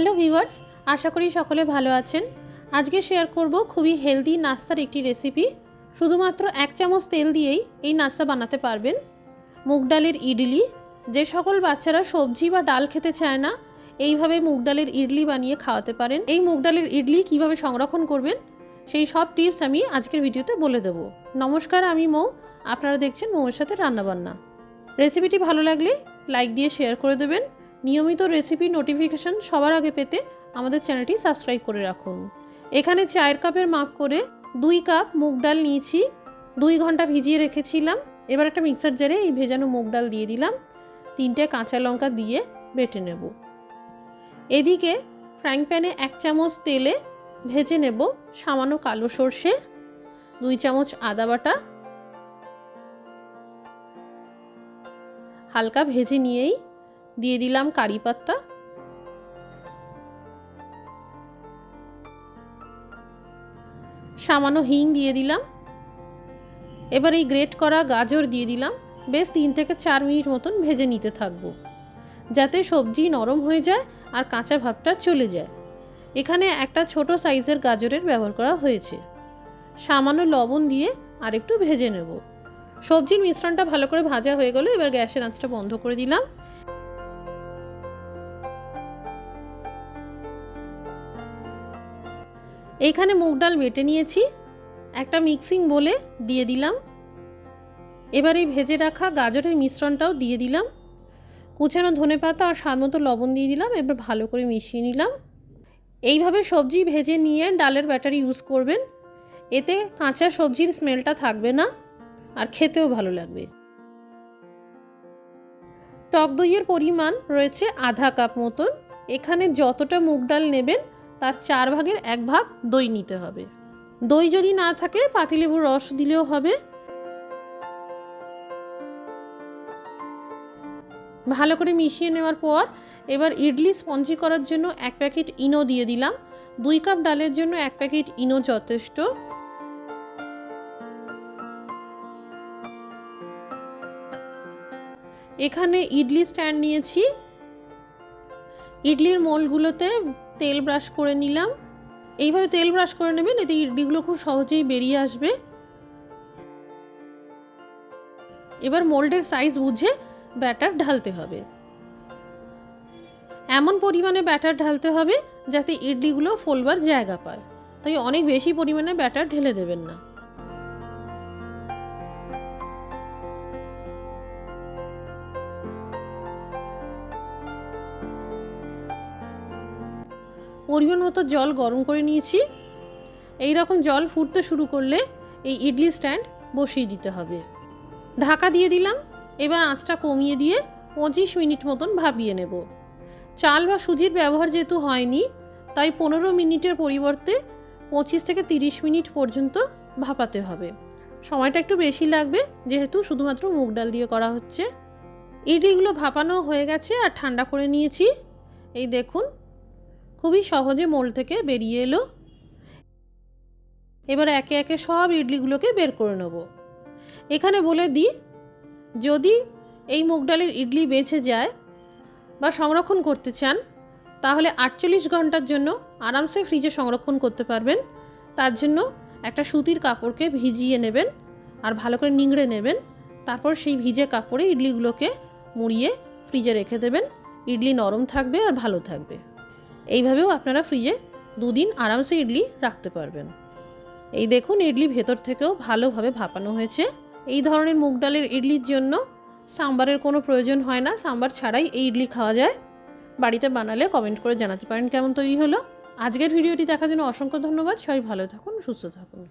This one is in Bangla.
হ্যালো ভিউয়ার্স, আশা করি সকলে ভালো আছেন। আজকে শেয়ার করব খুবই হেলদি নাস্তার একটি রেসিপি শুধুমাত্র এক চামচ তেল দিয়েই এই নাস্তা বানাতে পারবেন। মুগ ডালের ইডলি, যে সকল বাচ্চারা সবজি বা ডাল খেতে চায় না, এইভাবে মুগ ডালের ইডলি বানিয়ে খাওয়াতে পারেন। এই মুগ ডালের ইডলি কীভাবে সংরক্ষণ করবেন, সেই সব টিপস আমি আজকের ভিডিওতে বলে দেব। নমস্কার, আমি মৌ। আপনারা দেখছেন মৌয়ের সাথে রান্নাবান্না। রেসিপিটি ভালো লাগলে লাইক দিয়ে শেয়ার করে দেবেন। নিয়মিত রেসিপি নোটিফিকেশন সবার আগে পেতে আমাদের চ্যানেলটি সাবস্ক্রাইব করে রাখুন। এখানে চায়ের কাপের মাপ করে দুই কাপ মুগ ডাল নিয়েছি, দুই ঘণ্টা ভিজিয়ে রেখেছিলাম। এবার একটা মিক্সার জারে এই ভেজানো মুগ ডাল দিয়ে দিলাম। তিনটে কাঁচা লঙ্কা দিয়ে বেটে নেব। এদিকে ফ্রাইং প্যানে এক চামচ তেলে ভেজে নেব সামান্য কালো সর্ষে, দুই চামচ আদা বাটা। হালকা ভেজে নিয়েই দিয়ে দিলাম কারি পাত্তা। সামান্য হিং দিয়ে দিলাম। এবার এই গ্রেট করা গাজর দিয়ে দিলাম। বেশ তিন থেকে চার মিনিট মতন ভেজে নিতে থাকব। যাতে সবজি নরম হয়ে যায় আর কাঁচা ভাবটা চলে যায়। এখানে একটা ছোট সাইজের গাজরের ব্যবহার করা হয়েছে। সামান্য লবণ দিয়ে আর একটু ভেজে নেব। সবজির মিশ্রণটা ভালো করে ভাজা হয়ে গেল। এবার গ্যাসের আঁচটা বন্ধ করে দিলাম। এইখানে মুগ ডাল বেটে নিয়েছি, একটা মিক্সিং বলে দিয়ে দিলাম। এবার এই ভেজে রাখা গাজরের মিশ্রণটাও দিয়ে দিলাম। কুচানো ধনে পাতা আর স্বাদ মতো লবণ দিয়ে দিলাম, এবার ভালো করে মিশিয়ে নিলাম। এইভাবে সবজি ভেজে নিয়ে ডালের ব্যাটারি ইউজ করবেন, এতে কাঁচা সবজির স্মেলটা থাকবে না আর খেতেও ভালো লাগবে। টক দইয়ের পরিমাণ রয়েছে আধা কাপ মতন। এখানে যতটা মুগ ডাল নেবেন তার চার ভাগের এক ভাগ দই নিতে হবে। দই যদি না থাকে, পাতিলেবুর রস দিলেও হবে। ভালো করে মিশিয়ে নেওয়ার পর এবার ইডলি স্পঞ্জি করার জন্য এক প্যাকেট ইনো দিয়ে দিলাম। দুই কাপ ডালের জন্য এক প্যাকেট ইনো যথেষ্ট। এখানে ইডলি স্ট্যান্ড নিয়েছি। ইডলির মোলগুলোতে তেল ব্রাশ করে নিলাম। এইভাবে তেল ব্রাশ করে নেবেন, এতে ইডলিগুলো খুব সহজেই বেরিয়ে আসবে। এবার মোল্ডের সাইজ বুঝে ব্যাটার ঢালতে হবে। এমন পরিমাণে ব্যাটার ঢালতে হবে, যাতে ইডলিগুলো ফোলবার জায়গা পায়। তাই অনেক বেশি পরিমাণে ব্যাটার ঢেলে দেবেন না। পরিমাণ মতো জল গরম করে নিয়েছি। এই রকম জল ফুটতে শুরু করলে এই ইডলি স্ট্যান্ড বসিয়ে দিতে হবে। ঢাকা দিয়ে দিলাম, এবার আঁচটা কমিয়ে দিয়ে পঁচিশ মিনিট মতন ভাবিয়ে নেব। চাল বা সুজির ব্যবহার যেহেতু হয়নি, তাই পনেরো মিনিটের পরিবর্তে পঁচিশ থেকে তিরিশ মিনিট পর্যন্ত ভাপাতে হবে। সময়টা একটু বেশি লাগবে, যেহেতু শুধুমাত্র মুগ ডাল দিয়ে করা হচ্ছে। ইডলিগুলো ভাপানো হয়ে গেছে আর ঠান্ডা করে নিয়েছি। এই দেখুন খুবই সহজে মোল থেকে বেরিয়ে এলো। এবার একে একে সব ইডলিগুলোকে বের করে নেব। এখানে বলে দিই, যদি এই মুগ ডালের ইডলি বেঁচে যায় বা সংরক্ষণ করতে চান, তাহলে আটচল্লিশ ঘণ্টার জন্য আরামসে ফ্রিজে সংরক্ষণ করতে পারবেন। তার জন্য একটা সুতির কাপড়কে ভিজিয়ে নেবেন আর ভালো করে নিংড়ে নেবেন। তারপর সেই ভিজে কাপড়ে ইডলিগুলোকে মুড়িয়ে ফ্রিজে রেখে দেবেন। ইডলি নরম থাকবে আর ভালো থাকবে। এইভাবেও আপনারা ফ্রিজে দুদিন আরামসে ইডলি রাখতে পারবেন। এই দেখুন, ইডলি ভেতর থেকেও ভালোভাবে ভাপানো হয়েছে। এই ধরনের মুগ ডালের ইডলির জন্য সাম্বারের কোনো প্রয়োজন হয় না। সাম্বার ছাড়াই এই ইডলি খাওয়া যায়। বাড়িতে বানালে কমেন্ট করে জানাতে পারেন কেমন তৈরি হলো। আজকের ভিডিওটি দেখার জন্য অসংখ্য ধন্যবাদ। সবাই ভালো থাকুন, সুস্থ থাকুন।